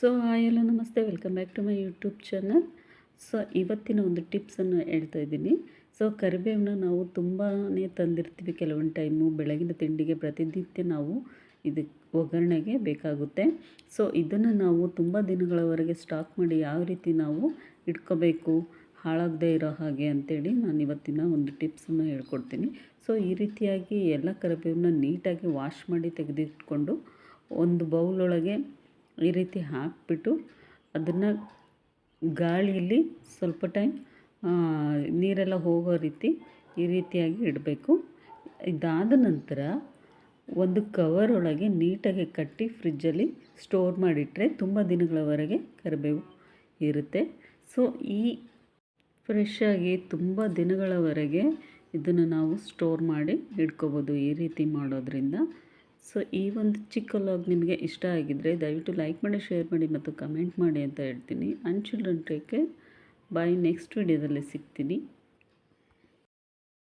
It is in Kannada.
ಸೊ ಹಾಯ್ ಎಲ್ಲ ನಮಸ್ತೆ. Welcome back to my YouTube channel so ಇವತ್ತಿನ ಒಂದು ಟಿಪ್ಸನ್ನು ಹೇಳ್ತಾ ಇದ್ದೀನಿ. ಸೊ ಕರಿಬೇವನ್ನ ನಾವು ತುಂಬಾ ತಂದಿರ್ತೀವಿ ಕೆಲವೊಂದು ಟೈಮು ಬೆಳಗಿನ ತಿಂಡಿಗೆ ಪ್ರತಿನಿತ್ಯ ನಾವು ಇದಕ್ಕೆ ಒಗ್ಗರಣೆಗೆ ಬೇಕಾಗುತ್ತೆ. ಸೊ ಇದನ್ನು ನಾವು ತುಂಬ ದಿನಗಳವರೆಗೆ ಸ್ಟಾಕ್ ಮಾಡಿ ಯಾವ ರೀತಿ ನಾವು ಇಟ್ಕೋಬೇಕು, ಹಾಳಾಗದೇ ಇರೋ ಹಾಗೆ ಅಂತೇಳಿ ನಾನು ಇವತ್ತಿನ ಒಂದು ಟಿಪ್ಸನ್ನು ಹೇಳ್ಕೊಡ್ತೀನಿ. ಸೊ ಈ ರೀತಿಯಾಗಿ ಎಲ್ಲ ಕರಿಬೇವನ್ನ ನೀಟಾಗಿ ವಾಶ್ ಮಾಡಿ ತೆಗೆದಿಟ್ಕೊಂಡು ಒಂದು ಬೌಲೊಳಗೆ ಈ ರೀತಿ ಹಾಕಿಬಿಟ್ಟು ಅದನ್ನು ಗಾಳಿಯಲ್ಲಿ ಸ್ವಲ್ಪ ಟೈಮ್ ನೀರೆಲ್ಲ ಹೋಗೋ ರೀತಿ ಈ ರೀತಿಯಾಗಿ ಇಡಬೇಕು. ಇದಾದ ನಂತರ ಒಂದು ಕವರ್ ಒಳಗೆ ನೀಟಾಗಿ ಕಟ್ಟಿ ಫ್ರಿಜ್ಜಲ್ಲಿ ಸ್ಟೋರ್ ಮಾಡಿಟ್ಟರೆ ತುಂಬ ದಿನಗಳವರೆಗೆ ಕರಿಬೇವು ಇರುತ್ತೆ. ಸೊ ಈ ಫ್ರೆಶ್ ತುಂಬ ದಿನಗಳವರೆಗೆ ಇದನ್ನು ನಾವು ಸ್ಟೋರ್ ಮಾಡಿ ಇಟ್ಕೋಬೋದು ಈ ರೀತಿ ಮಾಡೋದ್ರಿಂದ. ಸೊ ಈ ಒಂದು ಚಿಕ್ಕ ಲಾಗ್ ನಿಮಗೆ ಇಷ್ಟ ಆಗಿದ್ದರೆ ದಯವಿಟ್ಟು ಲೈಕ್ ಮಾಡಿ ಶೇರ್ ಮಾಡಿ ಮತ್ತು ಕಮೆಂಟ್ ಮಾಡಿ ಅಂತ ಹೇಳ್ತೀನಿ. And children take bye next ವಿಡಿಯೋದಲ್ಲಿ ಸಿಗ್ತೀನಿ.